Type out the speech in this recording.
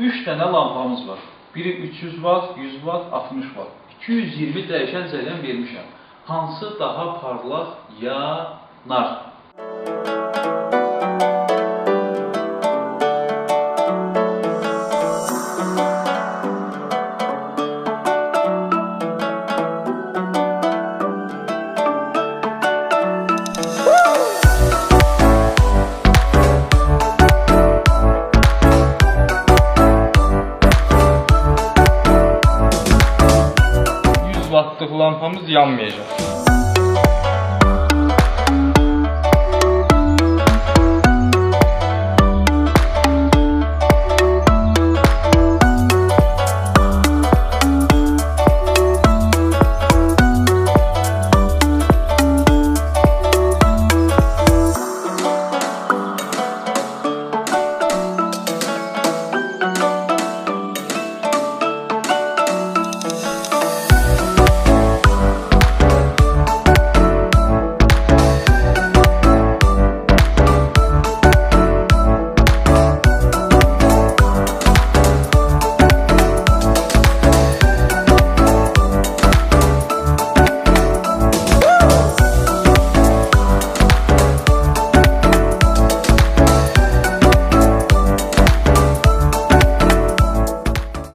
3 dənə lampamız var. Biri 300 watt, 100 watt, 60 watt. 220 dəyişən cəryan vermişəm. Hansı daha parlaq yanar? battık lampamız yanmayacak.